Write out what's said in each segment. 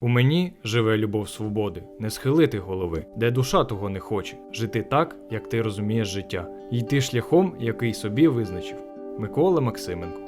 У мені живе любов свободи, не схилити голови, де душа того не хоче, жити так, як ти розумієш життя, йти шляхом, який собі визначив. Микола Максименко.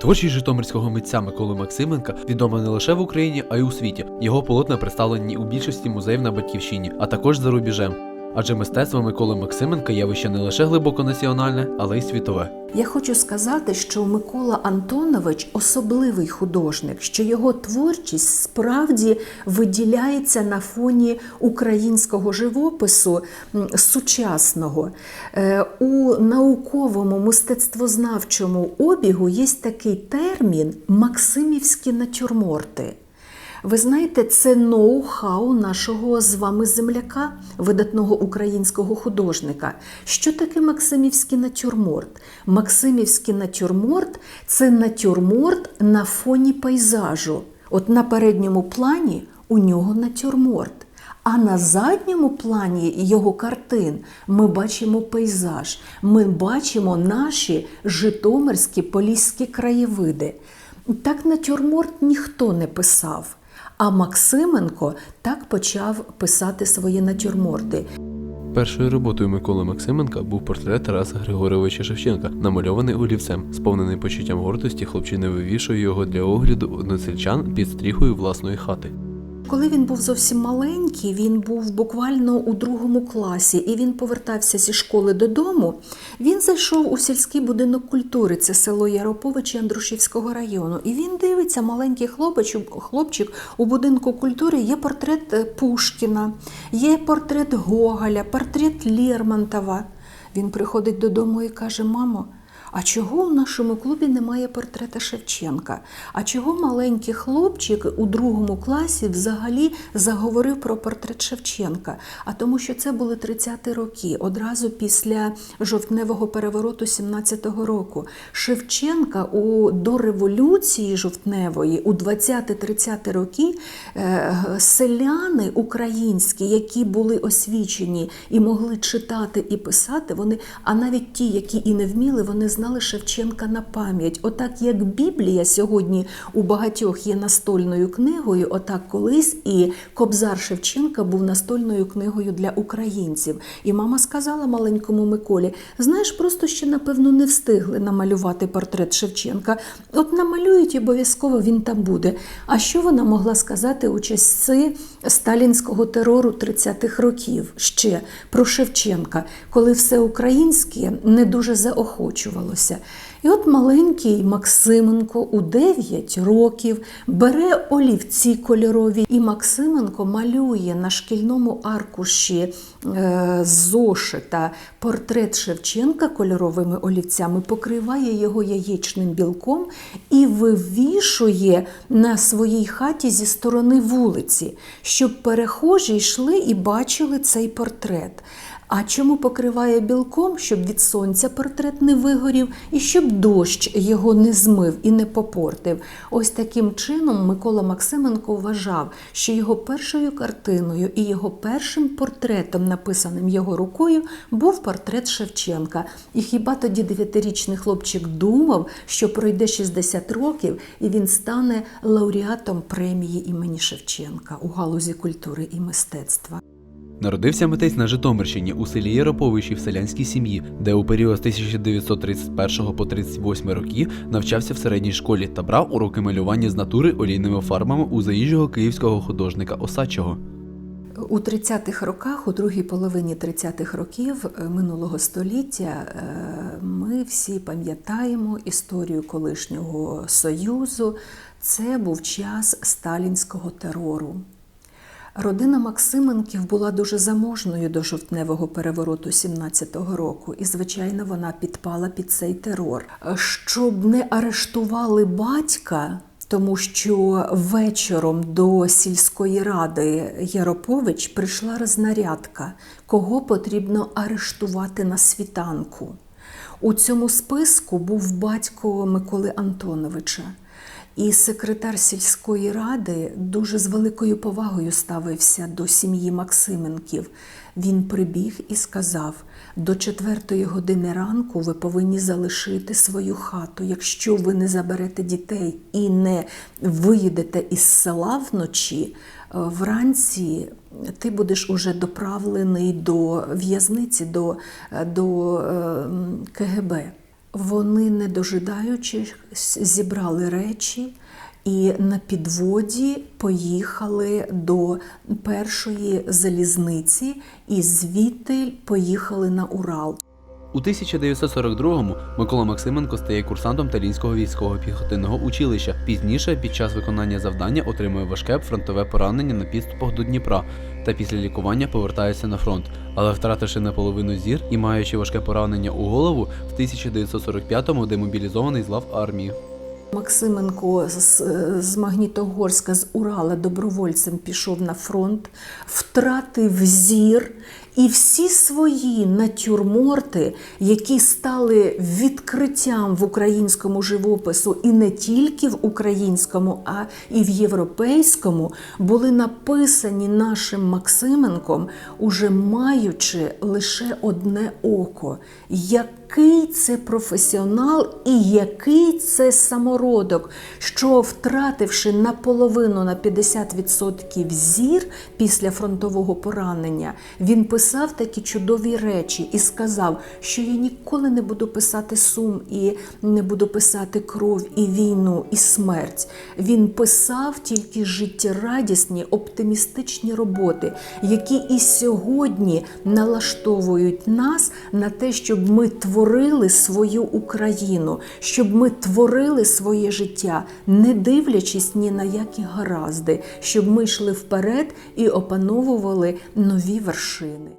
Творчість житомирського митця Миколи Максименка відома не лише в Україні, а й у світі. Його полотна представлені у більшості музеїв на батьківщині, а також за рубіжем. Адже мистецтво Миколи Максименка явище не лише глибоко національне, але й світове. Я хочу сказати, що Микола Антонович особливий художник, що його творчість справді виділяється на фоні українського живопису сучасного. Е, У науковому мистецтвознавчому обігу є такий термін максимівські натюрморти. Ви знаєте, це ноу-хау нашого з вами земляка, видатного українського художника. Що таке Максимівський натюрморт? Максимівський натюрморт це натюрморт на фоні пейзажу. От на передньому плані у нього натюрморт. А на задньому плані його картин ми бачимо пейзаж, ми бачимо наші житомирські поліські краєвиди. Так натюрморт ніхто не писав. А Максименко так почав писати свої натюрморти. Першою роботою Миколи Максименка був портрет Тараса Григоровича Шевченка, намальований олівцем, сповнений почуттям гордості, хлопчина вивішує його для огляду односельчан під стріхою власної хати. Коли він був зовсім маленький, він був буквально у другому класі, і він повертався зі школи додому. Він зайшов у сільський будинок культури, це село Яроповичі Андрушівського району. І він дивиться, маленький хлопчик, хлопчик у будинку культури є портрет е, Пушкіна, є портрет Гоголя, портрет Лермонтова. Він приходить додому і каже: Мамо. А чого у нашому клубі немає портрета Шевченка? А чого маленький хлопчик у другому класі взагалі заговорив про портрет Шевченка? А тому, що це були 30-ті роки, одразу після жовтневого перевороту 17-го року. Шевченка у до революції жовтневої у 20-30 роки е, селяни українські, які були освічені і могли читати і писати, вони, а навіть ті, які і не вміли, вони знали Шевченка на пам'ять. Отак, як Біблія сьогодні у багатьох є настольною книгою, отак колись і Кобзар Шевченка був настольною книгою для українців. І мама сказала маленькому Миколі: знаєш, просто ще напевно не встигли намалювати портрет Шевченка. От намалюють обов'язково він там буде. А що вона могла сказати у часи сталінського терору 30-х років ще про Шевченка, коли все українське не дуже заохочувалося? І от маленький Максименко у 9 років бере олівці кольорові, і Максименко малює на шкільному аркуші е, зошита портрет Шевченка кольоровими олівцями, покриває його яєчним білком і вивішує на своїй хаті зі сторони вулиці, щоб перехожі йшли і бачили цей портрет. А чому покриває білком, щоб від сонця портрет не вигорів, і щоб дощ його не змив і не попортив? Ось таким чином Микола Максименко вважав, що його першою картиною і його першим портретом, написаним його рукою, був портрет Шевченка. І хіба тоді дев'ятирічний хлопчик думав, що пройде 60 років і він стане лауреатом премії імені Шевченка у галузі культури і мистецтва? Народився митець на Житомирщині у селі Яроповичі в селянській сім'ї, де у період з 1931 по 38 роки навчався в середній школі та брав уроки малювання з натури олійними фарбами у заїжджого київського художника Осадчого. У 30-х роках, у другій половині 30-х років е, минулого століття, е, ми всі пам'ятаємо історію колишнього Союзу. Це був час сталінського терору. Родина Максименків була дуже заможною до жовтневого перевороту 17-го року, і, звичайно, вона підпала під цей терор. Щоб не арештували батька, тому що вечором до сільської ради Яропович прийшла рознарядка, кого потрібно арештувати на світанку. У цьому списку був батько Миколи Антоновича. І секретар сільської ради дуже з великою повагою ставився до сім'ї Максименків. Він прибіг і сказав: до четвертої години ранку ви повинні залишити свою хату. Якщо ви не заберете дітей і не виїдете із села вночі, е, вранці ти будеш уже доправлений до в'язниці, до, е, до е, КГБ. Вони, не дожидаючись, зібрали речі і на підводі поїхали до першої залізниці, і звідти поїхали на Урал. У 1942-му Микола Максименко стає курсантом Талінського військового піхотинного училища. Пізніше, під час виконання завдання, отримує важке фронтове поранення на підступах до Дніпра та після лікування повертається на фронт. Але втративши наполовину зір і маючи важке поранення у голову, в 1945-му демобілізований з лав армії. Максименко з, з Магнітогорська, з Урала добровольцем пішов на фронт, втратив зір, і всі свої натюрморти, які стали відкриттям в українському живопису, і не тільки в українському, а і в європейському, були написані нашим Максименком, уже маючи лише одне око. Який це професіонал і який це самородок, що втративши наполовину на 50% зір після фронтового поранення, він писав такі чудові речі і сказав, що я ніколи не буду писати сум і не буду писати кров і війну, і смерть. Він писав тільки життєрадісні, оптимістичні роботи, які і сьогодні налаштовують нас на те, щоб ми творили свою Україну, щоб ми творили своє життя, не дивлячись ні на які гаразди, щоб ми йшли вперед і опановували нові вершини.